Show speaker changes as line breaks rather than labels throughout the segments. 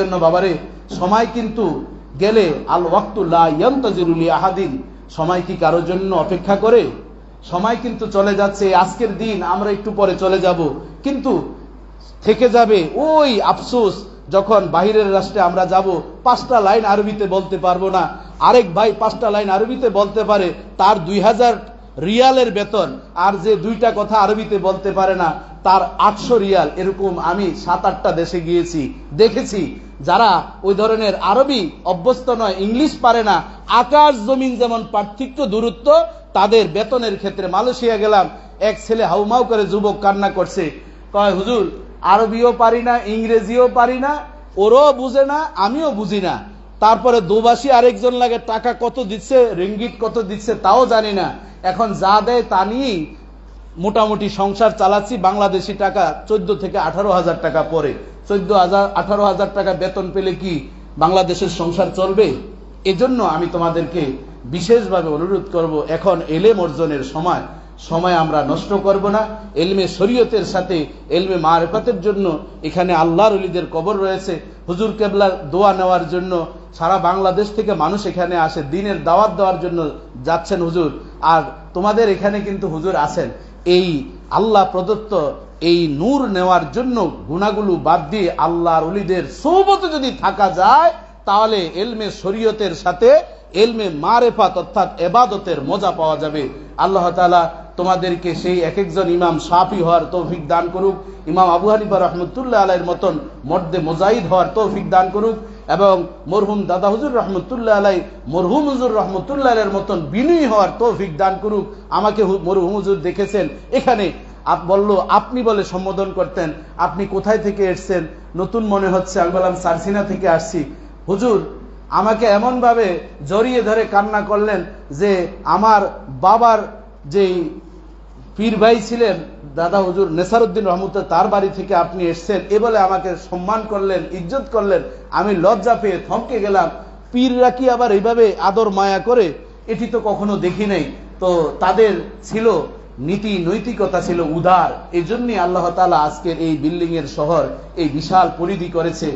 জন্য বাবারে, সময় কিন্তু গেলে আল ওয়াক্তুল্লাহ আহাদিন। সময় কি কারোর জন্য অপেক্ষা করে? সময় কিন্তু চলে যাচ্ছে আজকের দিন আমরা একটু পরে চলে যাব। কিন্তু থেকে যাবে ওই আফসোস যখন বাহিরের রাষ্ট্রে আমরা যাব, পাঁচটা লাইন আরবিতে বলতে পারব না। আরেক ভাই পাঁচটা লাইন আরবিতে বলতে পারে, তার দুই হাজার রিয়ালের বেতন, আর যে দুইটা কথা আরবিতে বলতে পারে না, তার আটশো রিয়াল, এরকম আমি সাত আটটা দেশে গিয়েছি, দেখেছি। যারা ওই ধরনের আরবি অভ্যস্ত নয়, ইংলিশ পারে না, আকাশ জমিন যেমন পার্থক্য দূরত্ব, তাদের বেতনের ক্ষেত্রে মালয়েশিয়া গেলাম, এক ছেলে হাউমাউ করে যুবক কান্না করছে। কয়, হুজুর, আরবিও পারি না, ইংরেজিও পারি না, ওরও বুঝে না, আমিও বুঝি না। তারপরে দুবাসী আরেকজন লাগে, টাকা কত দিচ্ছে, রিঙ্গিত কত দিচ্ছে, তাও জানি না। এখন যা দেয় তা নিয়েই মোটামুটি সংসার চালাচ্ছি, বাংলাদেশি টাকা চোদ্দ থেকে আঠারো হাজার টাকা পরে। চোদ্দ হাজার, আঠারো হাজার টাকা বেতন পেলে কি বাংলাদেশের সংসার চলবে? এজন্য আমি তোমাদেরকে বিশেষভাবে অনুরোধ করব, এখন এলেম অর্জনের সময় সময় আমরা নষ্ট করব না। এলমে শরীয়তের সাথে, এলমে মারেফাতের জন্য এখানে আল্লাহর অলিদের কবর রয়েছে। হুজুর কেবলার দোয়া নেওয়ার জন্য সারা বাংলাদেশ থেকে মানুষ এখানে আসে, দিনের দাওয়াত দেওয়ার জন্য যাচ্ছেন হুজুর। আর তোমাদের এখানে কিন্তু হুজুর আছেন। এই আল্লাহ প্রদত্ত এই নূর নেওয়ার জন্য গুণাগুলো বাদ দিয়ে আল্লাহর অলিদের সৌবতে যদি থাকা যায়, তাহলে এলমে শরীয়তের সাথে এলমে মারেফাত অর্থাৎ এবাদতের মজা পাওয়া যাবে। আল্লাহ তাআলা তোমাদেরকে সেই এক একজন ইমাম সাফি হওয়ার তৌফিক দান করুক, ইমাম আবু হানিফা রহমতুল্লাহ আলাইয়ের মতন মর্দে মোজাহিদ হওয়ার তৌফিক দান করুক এবং মরহুম দাদা হুজুর রহমতুল্লাহ আলাই, মরহুম হুজুর রহমতুল্লাহ আলের মতন বিনয়ী হওয়ার তৌফিক দান করুক। আমাকে মরহুম হুজুর দেখেছেন, এখানে বলল, আপনি বলে সম্বোধন করতেন, আপনি কোথায় থেকে এসছেন? নতুন মনে হচ্ছে, আমি বললাম, সারসিনা থেকে আসছি। হুজুর, আমাকে এমন ভাবে জড়িয়ে ধরে কান্না করলেন যে আমার বাবার যেই পীর ভাই ছিলেন, দাদা হুজুর নেসারুদ্দিন রহমত তার বাড়ি থেকে আপনি এসছেন। এ বলে আমাকে সম্মান করলেন, ইজ্জত করলেন। আমি লজ্জা পেয়ে থমকে গেলাম। পীররা কি আবার এইভাবে আদর মায়া করে? এটি তো কখনো দেখি নাই। তো তাদের ছিল নীতি নৈতিকতা ছিল উদার। এই জন্যই আল্লাহ তালা আজকের এই বিল্ডিং এর শহর এই বিশাল পরিধি করেছে।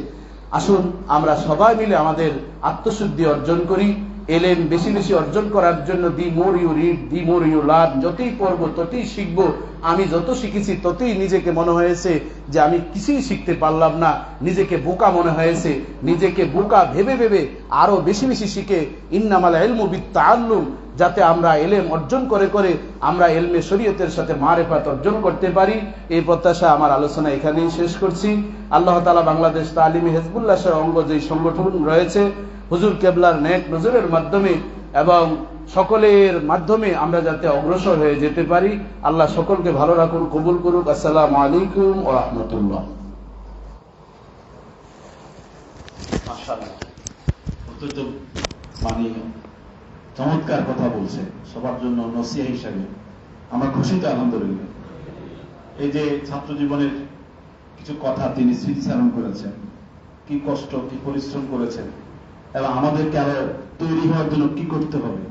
আসুন আমরা সবাই মিলে আমাদের আত্মশুদ্ধি অর্জন করি। এলেম বেশি বেশি অর্জন করার জন্য, the more you read, the more you learn, যতই পড়ব, ততই শিখব। আমি যত শিখেছি, ততই নিজেকে মনে হয়েছে যে আমি কিছুই শিখতে পারলাম না। নিজেকে বোকা মনে হয়েছে। নিজেকে বোকা ভেবে ভেবে আরও বেশি বেশি শিখে। ইন্নামাল এলমু বিত্তাল্লুম যাতে আমরা এলেম অর্জন করে করে আমরা এলমে শরীয়তের সাথে মারেফাত অর্জন করতে পারি। এই প্রত্যাশা আমার আলোচনা এখানেই শেষ করছি। আল্লাহ তালা বাংলাদেশ তালিমি হেজবুল্লাহ অঙ্গ যে সংগঠন রয়েছে হুজুর কেবলার নেক নজরের মাধ্যমে এবং সকলের মাধ্যমে আমরা যাতে অগ্রসর হয়ে যেতে পারি, আল্লাহ সকলকে ভালো রাখুন, কবুল করুক। আসসালামু আলাইকুম ও রহমতুল্লাহ।
চমৎকার কথা বলছে। সবার জন্য নসিয়া হিসাবে। আমার তো, আলহামদুলিল্লাহ। এই যে ছাত্র জীবনের কিছু কথা তিনি স্মৃতিচারণ করেছেন। কি কষ্ট, কি পরিশ্রম করেছেন। এবং আমাদেরকে আরও তৈরি হওয়ার জন্য কি করতে হবে?